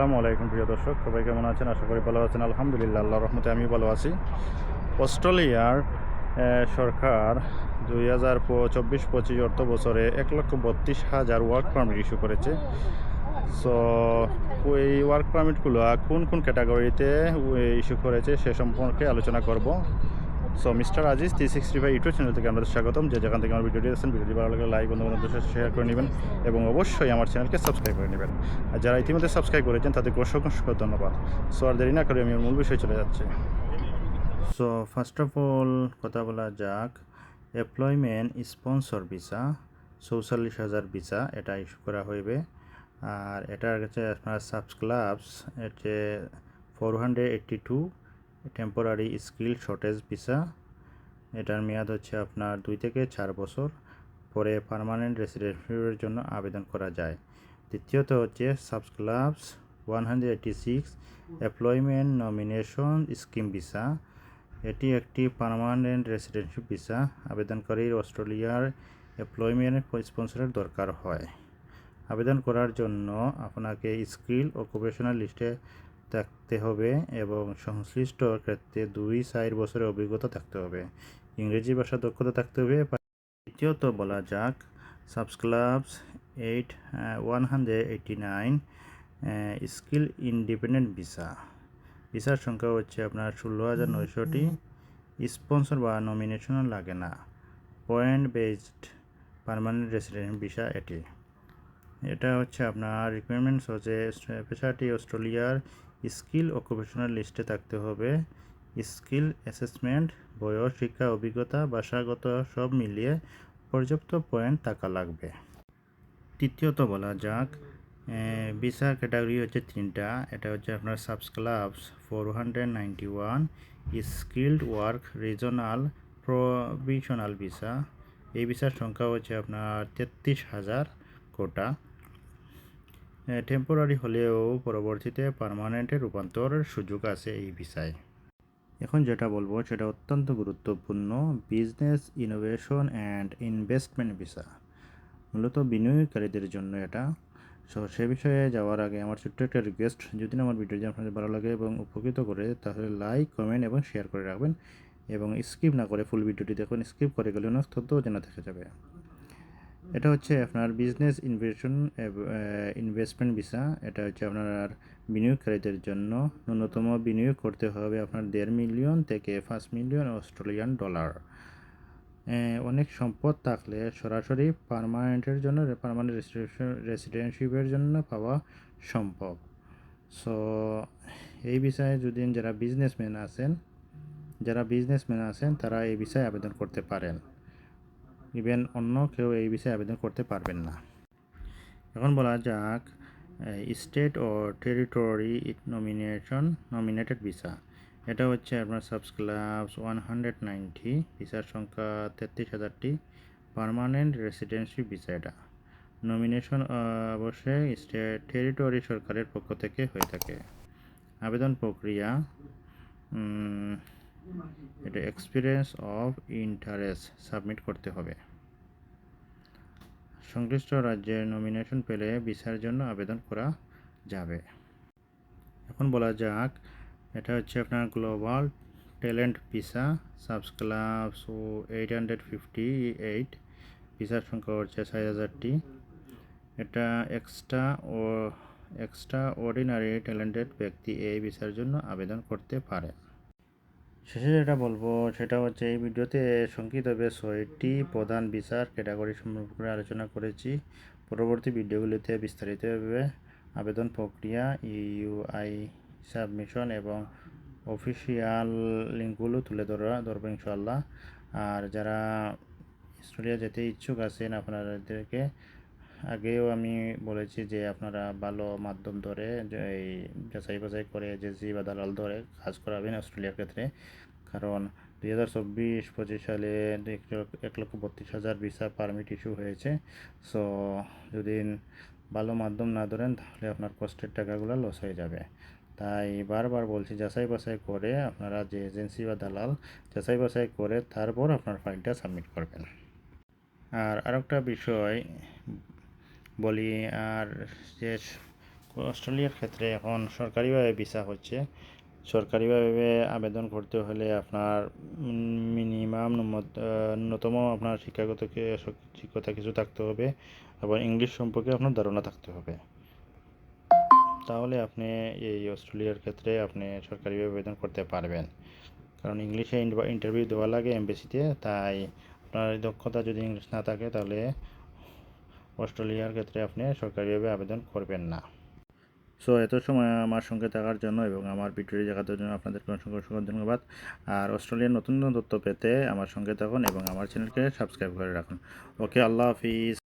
আসসালামু আলাইকুম প্রিয় দর্শক, সবাই কেমন আছেন? আশা করি ভালো আছেন। আলহামদুলিল্লাহ আল্লাহ রহমতে আমি ভালো আছি। অস্ট্রেলিয়ার সরকার দুই হাজার চব্বিশ পঁচিশ অর্থ বছরে এক লক্ষ বত্রিশ হাজার ওয়ার্ক পারমিট ইস্যু করেছে। সো এই ওয়ার্ক পারমিটগুলো কোন কোন ক্যাটাগরিতে ইস্যু করেছে সে সম্পর্কে আলোচনা করব। So mister Aziz three sixty five YouTube channel থেকে আপনাদের স্বাগতম। যে যেখান থেকে আমার ভিডিওটি দেখছেন, ভিডিওটি ভালো লাগলে লাইক বন্ধু বান্ধবদের সাথে শেয়ার করে নেবেন এবং অবশ্যই আমার চ্যানেলকে সাবস্ক্রাইব করে নেবেন। আর যারা ইতিমধ্যে সাবস্ক্রাইব করেছেন, তাদেরকে অসংখ্য অসংখ্য ধন্যবাদ। সো আর দেরি না করে আমি মূল বিষয়ে চলে যাচ্ছি। সো ফার্স্ট অফ অল কথা বলা যাক। এমপ্লয়মেন্ট স্পন্সর ভিসা চৌচল্লিশ হাজার ভিসা এটা ইস্যু করা হইবে। আর এটার কাছে আপনার সাবস্ক্লাবস এতে four hundred eighty two temporary skill shortage visa এটার মেয়াদ হচ্ছে আপনার দুই থেকে চার বছর, পরে পার্মানেন্ট রেসিডেন্সির জন্য আবেদন করা যায়। দ্বিতীয়ত হচ্ছে subclass one hundred eighty six employment nomination scheme visa এটি একটি পার্মানেন্ট রেসিডেন্সিপ ভিসা আবেদনকারীর অস্ট্রেলিয়ার এমপ্লয়মেন্ট স্পন্সরের দরকার হয়। আবেদন করার জন্য আপনাকে স্কিল প্রফেশনাল লিস্টে থাকতে হবে এবং সংশ্লিষ্ট ক্ষেত্রে দুই চার বছরের অভিজ্ঞতা থাকতে হবে। ইংরেজি ভাষা দক্ষতা থাকতে হবে। দ্বিতীয়ত বলা যাক subclass eight one hundred eighty nine skill independent visa ভিসার সংখ্যা হচ্ছে আপনার ষোলো হাজার নয়শোটি। স্পন্সর বা নমিনেশনও লাগে না। Point based permanent resident visa এটি। এটা হচ্ছে আপনার রিকোয়ারমেন্টস হচ্ছে পেশাটি অস্ট্রেলিয়ার স্কিল প্রফেশনাল লিস্টে থাকতে হবে। স্কিল অ্যাসেসমেন্ট বয়স, শিক্ষা, অভিজ্ঞতা, ভাষাগত, সব মিলিয়ে পর্যাপ্ত পয়েন্ট থাকা লাগবে। তৃতীয়ত বলা যাক ভিসার ক্যাটাগরি হচ্ছে তিনটা। এটা হচ্ছে আপনার subclass four hundred ninety one skilled work regional provisional visa এই ভিসার সংখ্যা হচ্ছে আপনার তেত্রিশ হাজার কোটা। টেম্পোরারি হলেও পরবর্তীতে পার্মানেন্টে রূপান্তরের সুযোগ আছে এই ভিসায় এখন যেটা বলব, সেটা অত্যন্ত গুরুত্বপূর্ণ business innovation and investment visa মূলত বিনিয়োগকারীদের জন্য এটা। সো সে বিষয়ে যাওয়ার আগে আমার ছোট্ট একটা রিকোয়েস্ট যদি আমার ভিডিওটি আপনাদের ভালো লাগে এবং উপকৃত করে, তাহলে লাইক কমেন্ট এবং শেয়ার করে রাখবেন এবং স্কিপ না করে ফুল ভিডিওটি দেখুন স্কিপ করে গেলে অনেক তথ্য জানা থেকে যাবে। এটা হচ্ছে আপনার বিজনেস ইনভেশন ইনভেস্টমেন্ট ভিসা এটা হচ্ছে আপনার বিনিয়োগকারীদের জন্য ন্যূনতম বিনিয়োগ করতে হবে আপনার দেড় মিলিয়ন থেকে পাঁচ মিলিয়ন অস্ট্রেলিয়ান ডলার অনেক সম্পদ থাকলে সরাসরি পারমানেন্টের জন্য পারমানেন্ট রেসিডেন্সিপের জন্য পাওয়া সম্ভব। সো এই বিষয়ে যদি যারা বিজনেসম্যান আছেন, যারা বিজনেসম্যান আছেন, তারা এই বিষয়ে আবেদন করতে পারেন। ইভেন অন্য কেউ এই বিষয়ে আবেদন করতে পারবেন না। এখন বলা যাক স্টেট ও টেরিটরি নমিনেশন, নমিনেটেড ভিসা। এটা হচ্ছে আপনার সাবস্ক্লাবস ওয়ান হান্ড্রেড নাইনটি, ভিসার সংখ্যা তেত্রিশ হাজারটি, পারমানেন্ট রেসিডেন্সি ভিসা এটা। নমিনেশন অবশ্যই স্টেট, টেরিটরি সরকারের পক্ষ থেকে হয়ে থাকে। আবেদন প্রক্রিয়া এটা এক্সপিরিয়েন্স অফ ইন্টারেস্ট সাবমিট করতে হবে। সংশ্লিষ্ট রাজ্যের নমিনেশন পেলে ভিসার জন্য আবেদন করা যাবে। এখন বলা যাক, এটা হচ্ছে আপনার গ্লোবাল ট্যালেন্ট ভিসা সাবস্ক্লাবস ও এইট হান্ড্রেড ফিফটি এইট ভিসার সংখ্যা হচ্ছে ছয় হাজারটি। এটা এক্সট্রা ও এক্সট্রা অর্ডিনারি ট্যালেন্টেড ব্যক্তি এই ভিসার জন্য আবেদন করতে পারে। শেষে যেটা বলব, সেটা হচ্ছে এই ভিডিওতে সংক্ষিপ্তভাবে ছয়টি প্রধান বিচার ক্যাটাগরি সম্পর্কে আলোচনা করেছি। পরবর্তী ভিডিওগুলিতে বিস্তারিতভাবে আবেদন প্রক্রিয়া ইউআই সাবমিশন এবং অফিসিয়াল লিঙ্কগুলো তুলে ধরা ধরবো ইনশাল্লাহ আর যারা অস্ট্রেলিয়া যেতে ইচ্ছুক আছেন, আপনাদেরকে আগেও আমি বলেছি যে আপনারা ভালো মাধ্যম ধরে এই যাচাই বাছাই করে এজেন্সি বা দালাল ধরে কাজ করাবেন অস্ট্রেলিয়ার ক্ষেত্রে। কারণ দুই হাজার চব্বিশ, পঁচিশ সালে এক লক্ষ বত্রিশ হাজার ভিসা পারমিট ইস্যু হয়েছে। সো, যদি ভালো মাধ্যম না ধরেন, তাহলে আপনার কষ্টের টাকাগুলো লস হয়ে যাবে। তাই বারবার বলছি, যাচাই বাছাই করে আপনারা যে এজেন্সি বা দালাল যাচাই বাছাই করে তারপর আপনার ফাইলটা সাবমিট করবেন। আর আরেকটা বিষয় বলি, আর যে অস্ট্রেলিয়ার ক্ষেত্রে এখন সরকারিভাবে ভিসা হচ্ছে। সরকারিভাবে আবেদন করতে হলে আপনার মিনিমাম ন্যূনতম আপনার শিক্ষাগত শিক্ষতা কিছু থাকতে হবে এবং ইংলিশ সম্পর্কে আপনার ধারণা থাকতে হবে। তাহলে আপনি এই অস্ট্রেলিয়ার ক্ষেত্রে আপনি সরকারিভাবে আবেদন করতে পারবেন। কারণ ইংলিশে ইন্টারভিউ দেওয়া লাগে এমবেসিতে, তাই আপনার দক্ষতা যদি ইংলিশ না থাকে, তাহলে অস্ট্রেলিয়ার ক্ষেত্রে আপনি সরকারিভাবে আবেদন করবেন না। সো এত সময় আমার সঙ্গে থাকার জন্য এবং আমার ভিডিওটি দেখার জন্য আপনাদের অসংখ্য অসংখ্য ধন্যবাদ। আর অস্ট্রেলিয়ার নতুন নতুন তথ্য পেতে আমার সঙ্গে থাকুন এবং আমার চ্যানেলকে সাবস্ক্রাইব করে রাখুন। ওকে আল্লাহ হাফিজ।